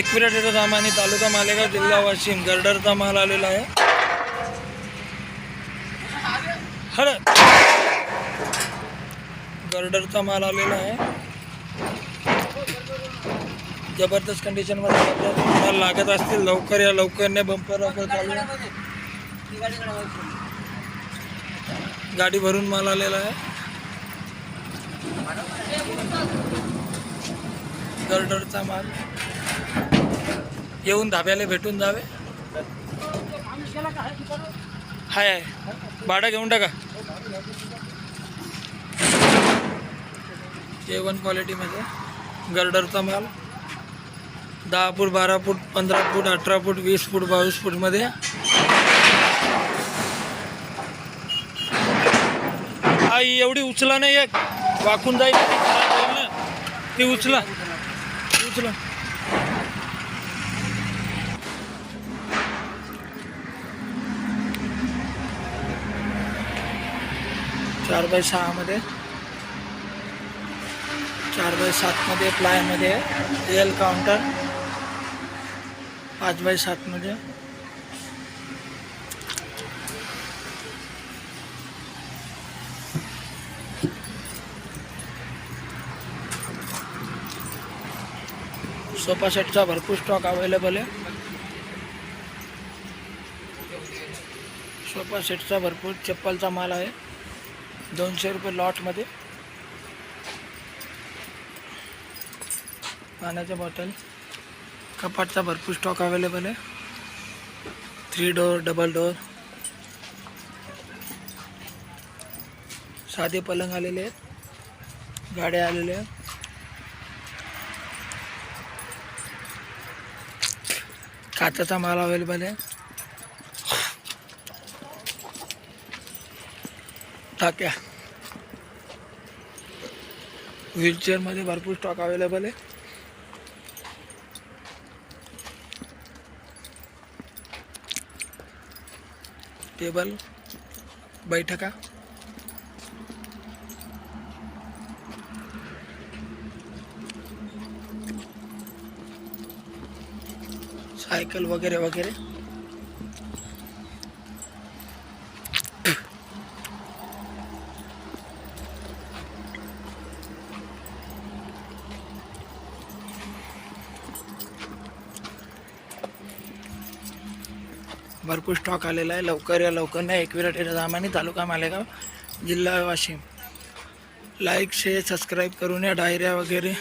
एकविरा दामानी तालुका मालेगाव जिल्हा वाशिम. गर्डरचा माल आलेला आहे. हर गर्डरचा माल आलेला आहे. जबरदस्त कंडिशनमध्ये आपल्याला लागत असतील लवकर या लवकरने बंपर ऑफर चालू. गाडी भरून माल आलेला आहे. गर्डरचा माल. येऊन धाब्याला भेटून जावे. हाय आहे भाडं घेऊन टाका. जेवण क्वालिटीमध्ये गर्डरचा माल. दहा फूट बारा फूट पंधरा फूट अठरा फूट वीस फूट बावीस फूटमध्ये आई एवढी उचला नाही एक. वाकून जाईल. ती ना ती उचला उचला. चार बाय सहामध्ये. चार बाय सातमध्ये प्लायमध्ये एल काउंटर पाच बाय सातमध्ये. सोफा सेटचा भरपूर स्टॉक अवेलेबल आहे. सोफा सेटचा भरपूर चप्पलचा माल आहे. दोनशे रुपये लॉटमध्ये पाण्याच्या बॉटल कपाटचा भरपूर स्टॉक अवेलेबल आहे. थ्री डोअर डबल डोअर साधे पलंग आलेले आहेत. गाड्या आलेल्या आहेत. काचाचा माल अवेलेबल आहे. टाक्या. व्हीलचेअरमध्ये भरपूर स्टॉक अवेलेबल आहे. टेबल बैठका. सायकल वगैरे वगैरे. भरपूर स्टॉक आलेला आहे. लवकर या लवकर. नाही एकविरा टेरा दामानी तालुका मालेगाव जिल्हा वाशिम. लाईक शेअर सबस्क्राईब करून या डायऱ्या वगैरे